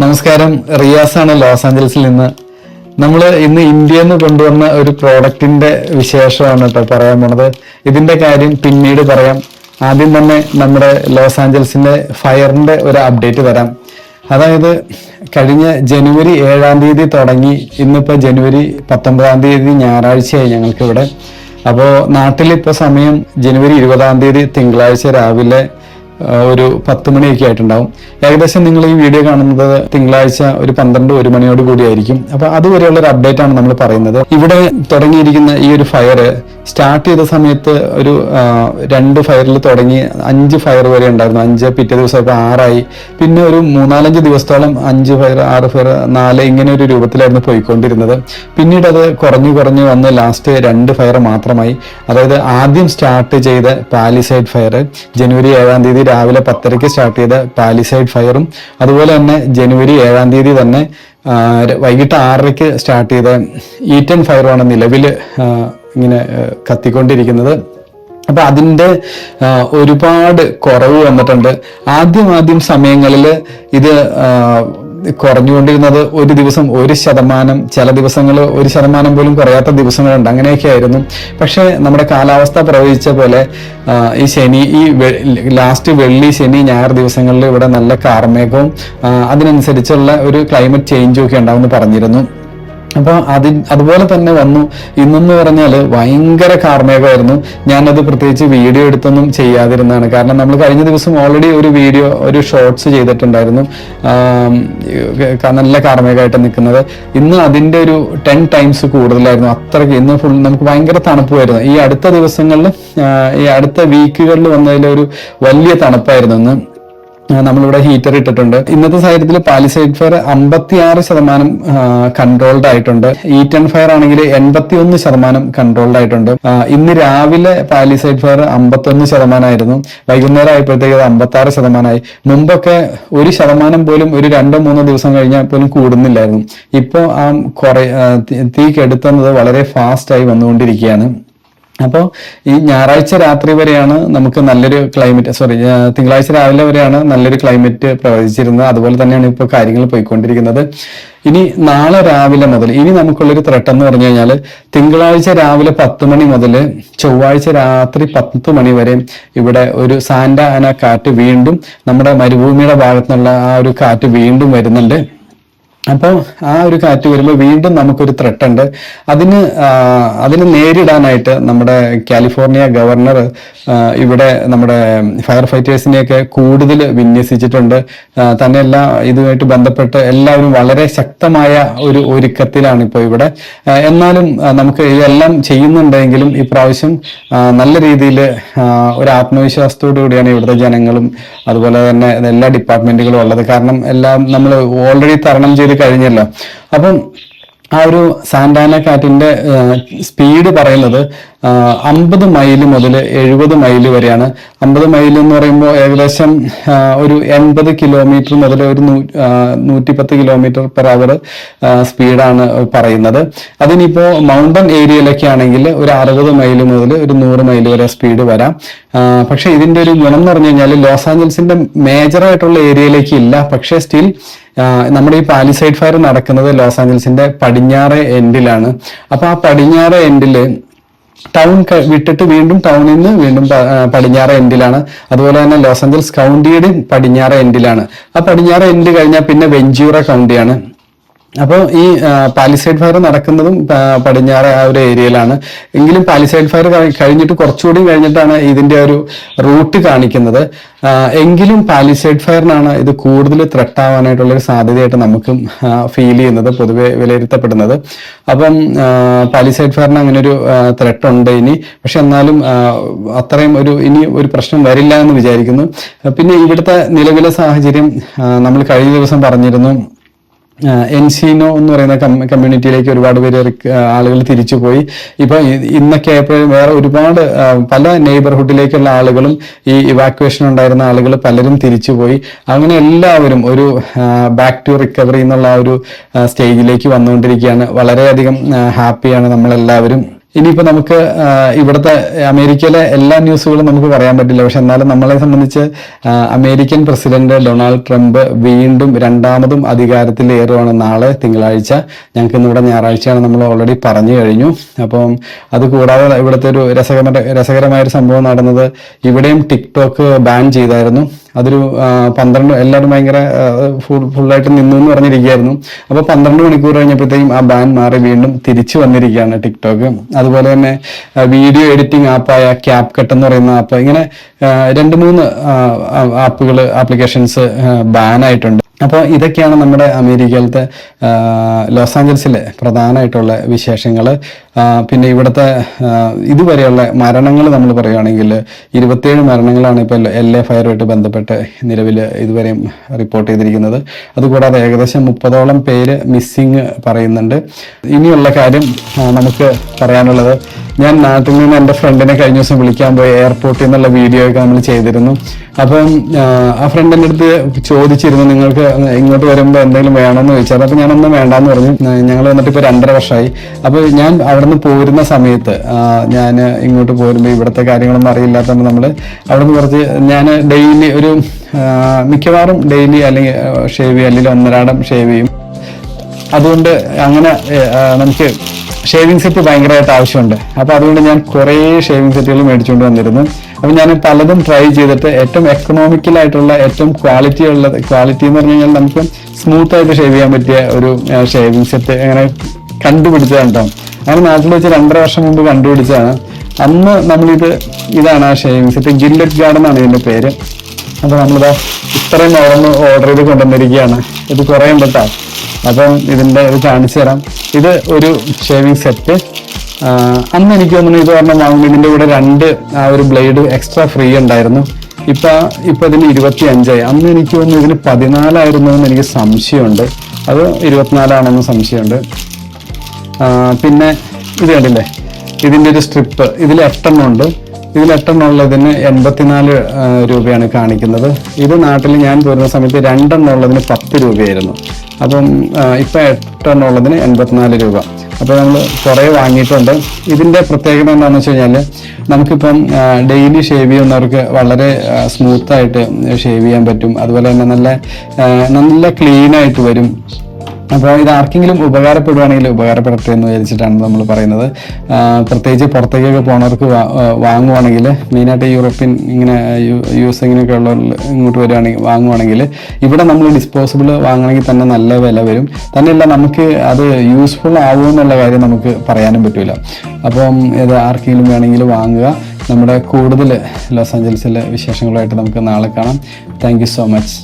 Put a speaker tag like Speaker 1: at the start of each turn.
Speaker 1: നമസ്കാരം. റിയാസാണ് ലോസ് ആഞ്ചൽസിൽ നിന്ന്. നമ്മൾ ഇന്ന് ഇന്ത്യയിൽ നിന്ന് കൊണ്ടുവന്ന ഒരു പ്രോഡക്റ്റിന്റെ വിശേഷമാണ് കേട്ടോ പറയാൻ പോണത്. ഇതിന്റെ കാര്യം പിന്നീട് പറയാം. ആദ്യം തന്നെ നമ്മുടെ ലോസ് ആഞ്ചൽസിന്റെ ഫയറിന്റെ ഒരു അപ്ഡേറ്റ് തരാം. അതായത് കഴിഞ്ഞ ജനുവരി ഏഴാം തീയതി തുടങ്ങി. ഇന്നിപ്പോൾ ജനുവരി പത്തൊമ്പതാം തീയതി ഞായറാഴ്ചയായി ഞങ്ങൾക്കിവിടെ. അപ്പോൾ നാട്ടിലിപ്പോൾ സമയം ജനുവരി ഇരുപതാം തീയതി തിങ്കളാഴ്ച രാവിലെ ഒരു പത്ത് മണിയൊക്കെ ആയിട്ടുണ്ടാവും. ഏകദേശം നിങ്ങൾ ഈ വീഡിയോ കാണുന്നത് തിങ്കളാഴ്ച ഒരു പന്ത്രണ്ട് ഒരു മണിയോട് കൂടിയായിരിക്കും. അപ്പൊ അതുവരെയുള്ള ഒരു അപ്ഡേറ്റ് ആണ് നമ്മൾ പറയുന്നത്. ഇവിടെ തുടങ്ങിയിരിക്കുന്ന ഈ ഒരു ഫയർ സ്റ്റാർട്ട് ചെയ്ത സമയത്ത് ഒരു രണ്ട് ഫയറിൽ തുടങ്ങി അഞ്ച് ഫയർ വരെ ഉണ്ടായിരുന്നു. അഞ്ച് പിറ്റേ ദിവസം ഇപ്പൊ ആറായി. പിന്നെ ഒരു മൂന്നാലഞ്ച് ദിവസത്തോളം അഞ്ച് ഫയർ ആറ് ഫയർ നാല് ഇങ്ങനെ ഒരു രൂപത്തിലായിരുന്നു പോയിക്കൊണ്ടിരുന്നത്. പിന്നീട് അത് കുറഞ്ഞു കുറഞ്ഞു വന്ന് ലാസ്റ്റ് രണ്ട് ഫയർ മാത്രമായി. അതായത് ആദ്യം സ്റ്റാർട്ട് ചെയ്ത പാലിസൈഡ് ഫയർ ജനുവരി ഏഴാം തീയതി രാവിലെ പത്തരയ്ക്ക് സ്റ്റാർട്ട് ചെയ്ത പാലിസൈഡ് ഫയറും അതുപോലെ തന്നെ ജനുവരി ഏഴാം തീയതി തന്നെ വൈകിട്ട് ആറരയ്ക്ക് സ്റ്റാർട്ട് ചെയ്ത ഈറ്റൻ ഫയറുമാണ് നിലവിൽ ഇങ്ങനെ കത്തിക്കൊണ്ടിരിക്കുന്നത്. അപ്പൊ അതിന്റെ ഒരുപാട് കുറവ് വന്നിട്ടുണ്ട്. ആദ്യം ആദ്യം സമയങ്ങളിൽ ഇത് കുറഞ്ഞുകൊണ്ടിരുന്നത് ഒരു ദിവസം ഒരു ശതമാനം ചില ദിവസങ്ങൾ ഒരു ശതമാനം പോലും കുറയാത്ത ദിവസങ്ങളുണ്ട്. അങ്ങനെയൊക്കെ ആയിരുന്നു പക്ഷേ നമ്മുടെ കാലാവസ്ഥ പ്രവചിച്ച പോലെ ഈ ശനി ഈ ലാസ്റ്റ് വെള്ളി ശനി ഞായർ ദിവസങ്ങളിൽ ഇവിടെ നല്ല കാർമേഘവും അതിനനുസരിച്ചുള്ള ഒരു ക്ലൈമറ്റ് ചേഞ്ചും ഒക്കെ ഉണ്ടാവുമെന്ന് പറഞ്ഞിരുന്നു. അപ്പൊ അതി അതുപോലെ തന്നെ വന്നു. ഇന്നെന്ന് പറഞ്ഞാൽ ഭയങ്കര കാർമേഘമായിരുന്നു. ഞാനത് പ്രത്യേകിച്ച് വീഡിയോ എടുത്തൊന്നും ചെയ്യാതിരുന്നതാണ്. കാരണം നമ്മൾ കഴിഞ്ഞ ദിവസം ഓൾറെഡി ഒരു വീഡിയോ ഒരു ഷോർട്സ് ചെയ്തിട്ടുണ്ടായിരുന്നു. നല്ല കാർമേഘമായിട്ട് നിൽക്കുന്നത്. ഇന്ന് അതിന്റെ ഒരു ടെൻ ടൈംസ് കൂടുതലായിരുന്നു. അത്രയ്ക്ക് ഇന്ന് ഫുൾ നമുക്ക് ഭയങ്കര തണുപ്പായിരുന്നു ഈ അടുത്ത ദിവസങ്ങളിൽ ഈ അടുത്ത വീക്കുകളിൽ വന്നതിൽ ഒരു വലിയ തണുപ്പായിരുന്നു ഇന്ന്. നമ്മളിവിടെ ഹീറ്റർ ഇട്ടിട്ടുണ്ട്. ഇന്നത്തെ സാഹചര്യത്തിൽ പാലിസൈഡ് ഫയർ അമ്പത്തിയാറ് ശതമാനം കൺട്രോൾഡ് ആയിട്ടുണ്ട്. ഈറ്റൻ ഫയർ ആണെങ്കിൽ എൺപത്തി ഒന്ന് ശതമാനം കൺട്രോൾഡ് ആയിട്ടുണ്ട്. ഇന്ന് രാവിലെ പാലിസൈഡ് ഫയർ അമ്പത്തൊന്ന് ശതമാനമായിരുന്നു. വൈകുന്നേരം ആയപ്പോഴത്തേക്ക് അത് അമ്പത്തി ആറ് ശതമാനമായി. മുമ്പൊക്കെ ഒരു ശതമാനം പോലും ഒരു രണ്ടോ മൂന്നോ ദിവസം കഴിഞ്ഞാൽ പോലും കൂടുന്നില്ലായിരുന്നു. ഇപ്പോൾ ആ കുറെ തീ കെടുത്തുന്നത് വളരെ ഫാസ്റ്റായി വന്നുകൊണ്ടിരിക്കുകയാണ്. അപ്പോൾ ഈ ഞായറാഴ്ച രാത്രി വരെയാണ് നമുക്ക് നല്ലൊരു ക്ലൈമറ്റ് സോറി തിങ്കളാഴ്ച രാവിലെ വരെയാണ് നല്ലൊരു ക്ലൈമറ്റ് പ്രവചിച്ചിരുന്നത്. അതുപോലെ തന്നെയാണ് ഇപ്പോൾ കാര്യങ്ങൾ പോയിക്കൊണ്ടിരിക്കുന്നത്. ഇനി നാളെ രാവിലെ മുതൽ ഇനി നമുക്കുള്ളൊരു ത്രട്ട് എന്ന് പറഞ്ഞു കഴിഞ്ഞാൽ തിങ്കളാഴ്ച രാവിലെ പത്ത് മണി മുതൽ ചൊവ്വാഴ്ച രാത്രി പത്ത് മണി വരെ ഇവിടെ ഒരു സാന്റ ആന കാറ്റ് വീണ്ടും നമ്മുടെ മരുഭൂമിയുടെ ഭാഗത്തുനിന്നുള്ള ആ ഒരു കാറ്റ് വീണ്ടും വരുന്നുണ്ട്. അപ്പോൾ ആ ഒരു കാറ്റ് വരുമ്പോൾ വീണ്ടും നമുക്കൊരു ത്രെട്ട് ഉണ്ട്. അതിന് അതിനെ നേരിടാനായിട്ട് നമ്മുടെ കാലിഫോർണിയ ഗവർണർ ഇവിടെ നമ്മുടെ ഫയർ ഫൈറ്റേഴ്സിനെയൊക്കെ കൂടുതൽ വിന്യസിച്ചിട്ടുണ്ട്. തന്നെയല്ല ഇതുമായിട്ട് ബന്ധപ്പെട്ട് എല്ലാവരും വളരെ ശക്തമായ ഒരു ഒരുക്കത്തിലാണ് ഇപ്പോൾ ഇവിടെ. എന്നാലും നമുക്ക് ഇതെല്ലാം ചെയ്യുന്നുണ്ടെങ്കിലും ഇപ്രാവശ്യം നല്ല രീതിയിൽ ഒരു ആത്മവിശ്വാസത്തോടു കൂടിയാണ് ഇവിടുത്തെ ജനങ്ങളും അതുപോലെ തന്നെ എല്ലാ ഡിപ്പാർട്ട്മെന്റുകളും ഉള്ളത്. കാരണം എല്ലാം നമ്മൾ ഓൾറെഡി തരണം ചെയ്ത് കഴിഞ്ഞല്ലോ. അപ്പം ആ ഒരു സാന്റാന കാറ്റിന്റെ സ്പീഡ് പറയുന്നത് അമ്പത് മൈൽ മുതൽ എഴുപത് മൈൽ വരെയാണ്. അമ്പത് മൈൽ എന്ന് പറയുമ്പോൾ ഏകദേശം ഒരു എൺപത് കിലോമീറ്റർ മുതൽ ഒരു നൂറ്റിപ്പത്ത് കിലോമീറ്റർ പെർ അവർ സ്പീഡാണ് പറയുന്നത്. അതിനിപ്പോ മൗണ്ടൻ ഏരിയയിലൊക്കെ ആണെങ്കിൽ ഒരു അറുപത് മൈൽ മുതൽ ഒരു നൂറ് മൈൽ വരെ സ്പീഡ് വരാം. പക്ഷേ ഇതിന്റെ ഒരു ഗുണം എന്ന് പറഞ്ഞു കഴിഞ്ഞാൽ ലോസ് ആഞ്ചൽസിന്റെ മേജറായിട്ടുള്ള ഏരിയയിലേക്ക് ഇല്ല. പക്ഷേ സ്റ്റിൽ നമ്മുടെ ഈ പാലിസൈഡ് ഫയർ നടക്കുന്നത് ലോസ് ആഞ്ചൽസിന്റെ പടിഞ്ഞാറ് എൻഡിലാണ് അപ്പോൾ ആ പടിഞ്ഞാറ് എൻഡിൽ ടൗൺ വിട്ടിട്ട് വീണ്ടും ടൗണിൽ നിന്ന് വീണ്ടും പടിഞ്ഞാറ് എൻഡിലാണ് അതുപോലെ തന്നെ ലോസ് ആഞ്ചൽസ് കൗണ്ടിയുടെ പടിഞ്ഞാറ് എൻഡിലാണ് ആ പടിഞ്ഞാറ് എൻഡ് കഴിഞ്ഞാൽ പിന്നെ വെഞ്ചൂറ കൗണ്ടിയാണ് അപ്പോൾ ഈ പാലിസൈഡ് ഫയർ നടക്കുന്നതും പടിഞ്ഞാറ് ആ ഒരു ഏരിയയിലാണ്. എങ്കിലും പാലിസൈഡ് ഫയർ കഴിഞ്ഞിട്ട് കുറച്ചുകൂടി കഴിഞ്ഞിട്ടാണ് ഇതിന്റെ ഒരു റൂട്ട് കാണിക്കുന്നത്. എങ്കിലും പാലിസൈഡ് ഫയറിനാണ് ഇത് കൂടുതൽ ത്രെട്ട് ആവാനായിട്ടുള്ള ഒരു സാധ്യതയായിട്ട് നമുക്കും ഫീൽ ചെയ്യുന്നത് പൊതുവെ വിലയിരുത്തപ്പെടുന്നത്. അപ്പം പാലിസൈഡ് ഫയറിന് അങ്ങനെ ഒരു ത്രെട്ട് ഉണ്ട് ഇനി. പക്ഷെ എന്നാലും അത്രയും ഒരു ഇനി ഒരു പ്രശ്നം വരില്ല എന്ന് വിചാരിക്കുന്നു. പിന്നെ ഇവിടുത്തെ നിലവിലെ സാഹചര്യം നമ്മൾ കഴിഞ്ഞ ദിവസം പറഞ്ഞിരുന്നു എൻസിനോ എന്ന് പറയുന്ന കമ്മ്യൂണിറ്റിയിലേക്ക് ഒരുപാട് പേര് ആളുകൾ തിരിച്ചു തിരിച്ചുപോയി. ഇപ്പൊ ഇന്നൊക്കെ ആയപ്പോഴും വേറെ ഒരുപാട് പല നെയ്ബർഹുഡിലേക്കുള്ള ആളുകളും ഈ ഇവാക്വേഷൻ ഉണ്ടായിരുന്ന ആളുകൾ പലരും തിരിച്ചുപോയി. അങ്ങനെ എല്ലാവരും ഒരു ബാക്ക് ടു റിക്കവറി എന്നുള്ള ഒരു സ്റ്റേജിലേക്ക് വന്നുകൊണ്ടിരിക്കുകയാണ്. വളരെയധികം ഹാപ്പിയാണ് നമ്മളെല്ലാവരും. ഇനിയിപ്പോൾ നമുക്ക് ഇവിടുത്തെ അമേരിക്കയിലെ എല്ലാ ന്യൂസുകളും നമുക്ക് പറയാൻ പറ്റില്ല. പക്ഷെ എന്നാലും നമ്മളെ സംബന്ധിച്ച് അമേരിക്കൻ പ്രസിഡന്റ് ഡൊണാൾഡ് ട്രംപ് വീണ്ടും രണ്ടാമതും അധികാരത്തിൽ ഏറുവാണ് നാളെ തിങ്കളാഴ്ച. ഞങ്ങൾക്ക് ഇന്നിവിടെ ഞായറാഴ്ചയാണ് നമ്മൾ ഓൾറെഡി പറഞ്ഞു കഴിഞ്ഞു. അപ്പം അത് കൂടാതെ ഇവിടുത്തെ ഒരു രസകര രസകരമായൊരു സംഭവം നടന്നത് ഇവിടെയും ടിക്ടോക്ക് ബാൻ ചെയ്തായിരുന്നു. അതൊരു പന്ത്രണ്ട് എല്ലാവരും ഭയങ്കര ഫുൾ ഫുള്ളായിട്ട് നിന്നു എന്ന് പറഞ്ഞിരിക്കുകയായിരുന്നു. അപ്പോൾ പന്ത്രണ്ട് മണിക്കൂർ കഴിഞ്ഞപ്പോഴത്തേക്കും ആ ബാൻ മാറി വീണ്ടും തിരിച്ചു വന്നിരിക്കുകയാണ് ടിക്ടോക്ക്. അതുപോലെ തന്നെ വീഡിയോ എഡിറ്റിംഗ് ആപ്പായ ക്യാപ് കട്ട് എന്ന് പറയുന്ന ആപ്പ് ഇങ്ങനെ രണ്ട് മൂന്ന് ആപ്പുകൾ ആപ്ലിക്കേഷൻസ് ബാൻ ആയിട്ടുണ്ട്. അപ്പോൾ ഇതൊക്കെയാണ് നമ്മുടെ അമേരിക്കയിലത്തെ ലോസ് ആഞ്ചൽസിലെ പ്രധാനമായിട്ടുള്ള വിശേഷങ്ങൾ പിന്നെ ഇവിടുത്തെ ഇതുവരെയുള്ള മരണങ്ങൾ നമ്മൾ പറയുകയാണെങ്കിൽ ഇരുപത്തേഴ് മരണങ്ങളാണ് ഇപ്പോൾ എൽ എ ഫയറുമായിട്ട് ബന്ധപ്പെട്ട് നിലവിൽ ഇതുവരെയും റിപ്പോർട്ട് ചെയ്തിരിക്കുന്നത്. അതുകൂടാതെ ഏകദേശം മുപ്പതോളം പേര് മിസ്സിങ് പറയുന്നുണ്ട്. ഇനിയുള്ള കാര്യം നമുക്ക് പറയാനുള്ളത് ഞാൻ നാട്ടിൽ നിന്ന് എന്റെ ഫ്രണ്ടിനെ കഴിഞ്ഞ ദിവസം വിളിക്കാൻ പോയി എയർപോർട്ടിൽ നിന്നുള്ള വീഡിയോ ഒക്കെ നമ്മൾ ചെയ്തിരുന്നു. അപ്പം ആ, ഫ്രണ്ട് എന്റെ അടുത്ത് ചോദിച്ചിരുന്നു നിങ്ങൾക്ക് ഇങ്ങോട്ട് വരുമ്പോൾ എന്തെങ്കിലും വേണമെന്ന് ചോദിച്ചാൽ അപ്പം ഞാനൊന്നും വേണ്ടാന്ന് പറഞ്ഞു. ഞങ്ങൾ വന്നിട്ട് ഇപ്പോൾ രണ്ടര വർഷമായി അപ്പോൾ ഞാൻ അവിടെ നിന്ന് പോരുന്ന സമയത്ത് ഞാൻ ഇങ്ങോട്ട് പോരുമ്പോൾ ഇവിടുത്തെ കാര്യങ്ങളൊന്നും അറിയില്ലാത്തതുകൊണ്ട് നമ്മൾ അവിടെ നിന്ന് കുറച്ച് ഞാൻ ഡെയിലി ഒരു മിക്കവാറും ഡെയിലി അല്ലെങ്കിൽ ഷേവ് ചെയ്യും. അല്ലെങ്കിൽ ഒന്നരാടം ഷേവ് ചെയ്യും. അതുകൊണ്ട് അങ്ങനെ നമുക്ക് ഷേവിംഗ് സെറ്റ് ഭയങ്കരമായിട്ട് ആവശ്യമുണ്ട്. അപ്പോൾ അതുകൊണ്ട് ഞാൻ കുറേ ഷേവിംഗ് സെറ്റുകൾ മേടിച്ചുകൊണ്ട് വന്നിരുന്നു. അപ്പോൾ ഞാൻ പലതും ട്രൈ ചെയ്തിട്ട് ഏറ്റവും എക്കണോമിക്കൽ ആയിട്ടുള്ള ഏറ്റവും ക്വാളിറ്റി ഉള്ള ക്വാളിറ്റി എന്ന് പറഞ്ഞു കഴിഞ്ഞാൽ നമുക്ക് സ്മൂത്ത് ആയിട്ട് ഷേവ് ചെയ്യാൻ പറ്റിയ ഒരു ഷേവിംഗ് സെറ്റ് അങ്ങനെ കണ്ടുപിടിച്ചതാണ് അങ്ങനെ നാട്ടിൽ വെച്ച് രണ്ടര വർഷം മുമ്പ് കണ്ടുപിടിച്ചതാണ്. അന്ന് നമ്മളിത് ഇതാണ് ആ ഷേവിംഗ് സെറ്റ് ഗില്ലറ്റ് ഗാർഡൻ ആണ് ഇതിന്റെ പേര്. അപ്പോൾ നമ്മളിതാ ഇത്രയും ഓർമ്മ ഓർഡർ ചെയ്ത് കൊണ്ടുവന്നിരിക്കുകയാണ്. ഇത് കുറേ അപ്പം ഇതിന്റെ ഇത് കാണിച്ചു തരാം. ഇത് ഒരു ഷേവിംഗ് സെറ്റ് അന്ന് എനിക്ക് തോന്നുന്നു ഇത് പറഞ്ഞ വാങ്ങുമ്പോൾ ഇതിന്റെ കൂടെ രണ്ട് ആ ഒരു ബ്ലേഡ് എക്സ്ട്രാ ഫ്രീ ഉണ്ടായിരുന്നു. ഇപ്പം ഇപ്പം ഇതിന് ഇരുപത്തി അഞ്ചായി അന്ന് എനിക്ക് തോന്നുന്നു ഇതിന് പതിനാലായിരുന്നു എന്ന് എനിക്ക് സംശയമുണ്ട്. അത് ഇരുപത്തിനാലാണെന്ന് സംശയമുണ്ട്. പിന്നെ ഇത് കണ്ടില്ലേ? ഇതിന്റെ ഒരു സ്ട്രിപ്പ്. ഇതിൽ എട്ടെണ്ണം ഉണ്ട്. ഇതിൽ എട്ടെണ്ണം ഉള്ളതിന് എൺപത്തിനാല് രൂപയാണ് കാണിക്കുന്നത്. ഇത് നാട്ടിൽ ഞാൻ പോരുന്ന സമയത്ത് രണ്ടെണ്ണം ഉള്ളതിന് പത്ത് രൂപയായിരുന്നു. അപ്പം ഇപ്പം എട്ടെണ്ണം ഉള്ളതിന് എൺപത്തിനാല് രൂപ. അപ്പോൾ നമ്മൾ കുറേ വാങ്ങിയിട്ടുണ്ട്. ഇതിന്റെ പ്രത്യേകത എന്താണെന്ന് വെച്ച് കഴിഞ്ഞാൽ നമുക്കിപ്പം ഡെയിലി ഷേവ് ചെയ്യുന്നവർക്ക് വളരെ സ്മൂത്തായിട്ട് ഷേവ് ചെയ്യാൻ പറ്റും. അതുപോലെ തന്നെ നല്ല നല്ല ക്ലീനായിട്ട് വരും. അപ്പോൾ ഇത് ആർക്കെങ്കിലും ഉപകാരപ്പെടുവാണെങ്കിൽ ഉപകാരപ്പെടട്ടെ എന്ന് വിചാരിച്ചിട്ടാണ് നമ്മൾ പറയുന്നത്. പ്രത്യേകിച്ച് പുറത്തേക്കൊക്കെ പോണവർക്ക് വാങ്ങുവാണെങ്കിൽ മെയിനായിട്ട് യൂറോപ്യൻ ഇങ്ങനെ യൂസ് ഇങ്ങനെയൊക്കെ ഉള്ളവർ ഇങ്ങോട്ട് വരുവാണെങ്കിൽ വാങ്ങുവാണെങ്കിൽ ഇവിടെ നമ്മൾ ഡിസ്പോസിബിൾ വാങ്ങണമെങ്കിൽ തന്നെ നല്ല വില വരും. തന്നെയല്ല നമുക്ക് അത് യൂസ്ഫുൾ ആവുമോ എന്നുള്ള കാര്യം നമുക്ക് പറയാനും പറ്റില്ല അപ്പം ഇത് ആർക്കെങ്കിലും വേണമെങ്കിൽ വാങ്ങുക. നമ്മുടെ കൂടുതൽ ലോസ് ആഞ്ചൽസിലെ വിശേഷങ്ങളുമായിട്ട് നമുക്ക് നാളെ കാണാം. Thank so much